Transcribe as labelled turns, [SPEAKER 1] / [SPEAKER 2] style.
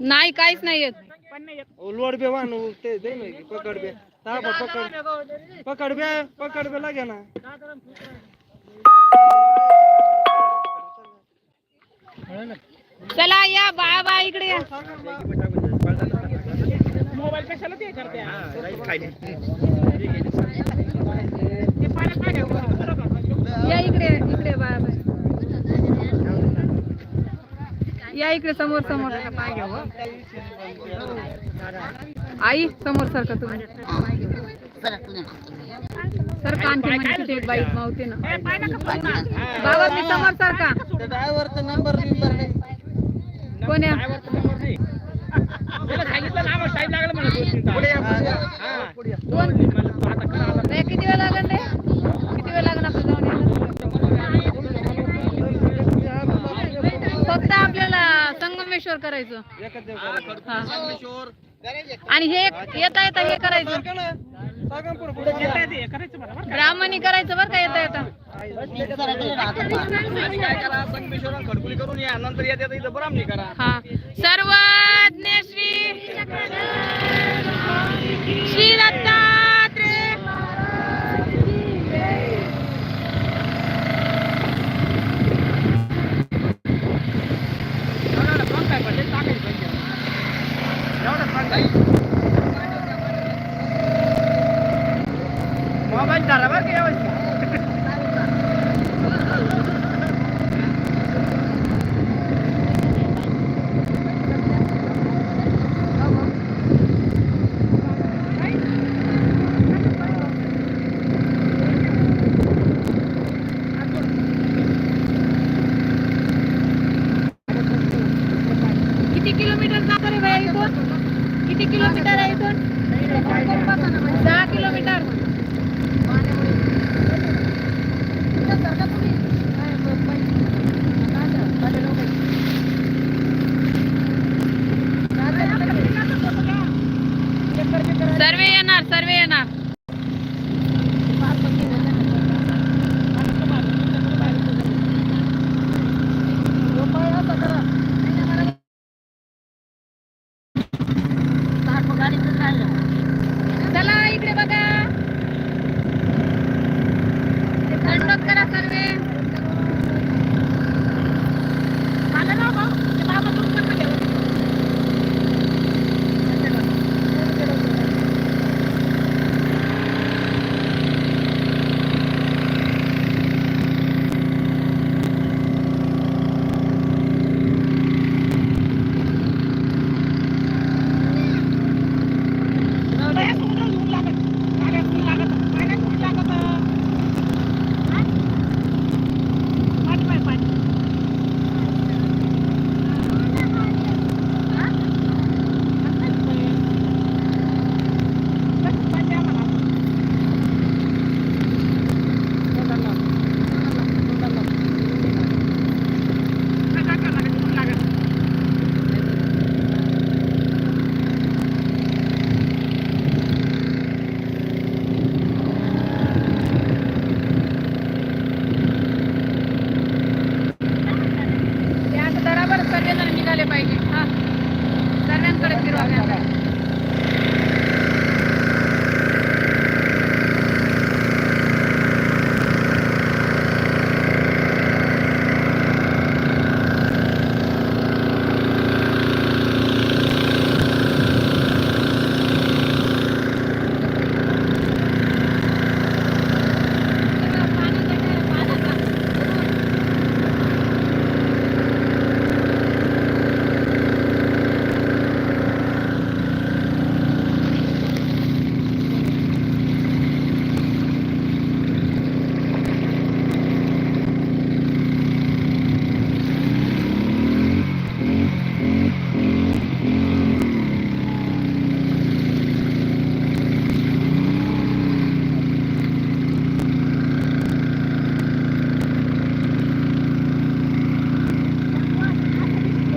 [SPEAKER 1] नाही काहीच नाही येत.
[SPEAKER 2] लोड बे वाहन ते दे ना पकड बे. ताबा पकड. पकड बे पकड बे लागे ना.
[SPEAKER 1] चला या बाळा बाळा इकडे या.
[SPEAKER 3] मोबाईल कशाला ते करते?
[SPEAKER 1] या इकडे इकडे बाळा या इकडे समोर समोर. आई समोर सारखा तुम्ही? सर कानची म्हणजे बाई मावते ना. बाबा मी समोर सारखा
[SPEAKER 2] ड्रायव्हरचा नंबर बिंबर नाही.
[SPEAKER 1] कोण या
[SPEAKER 3] त्याला सांगितलं ना साहेब लागलं मला दोन तीन तास. हा.
[SPEAKER 1] दोन
[SPEAKER 3] मला आता करा आता.
[SPEAKER 1] नाही, किती वेळ लागेल रे किती वेळ लागेल आपलं जाऊन यायला? फक्त आपल्याला संगमेश्वर करायचं. आणि हे येता येता हे करायचं
[SPEAKER 3] हे?
[SPEAKER 1] ब्राह्मणी करायचं बरं का येता येता हा. सर्वज्ञ श्री श्री दत्तात्रय
[SPEAKER 3] मोबाईल धरा बरं का व्यवस्थित
[SPEAKER 1] किती इथून किती किलोमीटर आहे इथून दहा किलोमीटर सर्व येणार सर्व येणार चला इकडे बघा. थंड करा सर्वे. झाले पाहिजे. हा. सर्वांकडे फिरवा.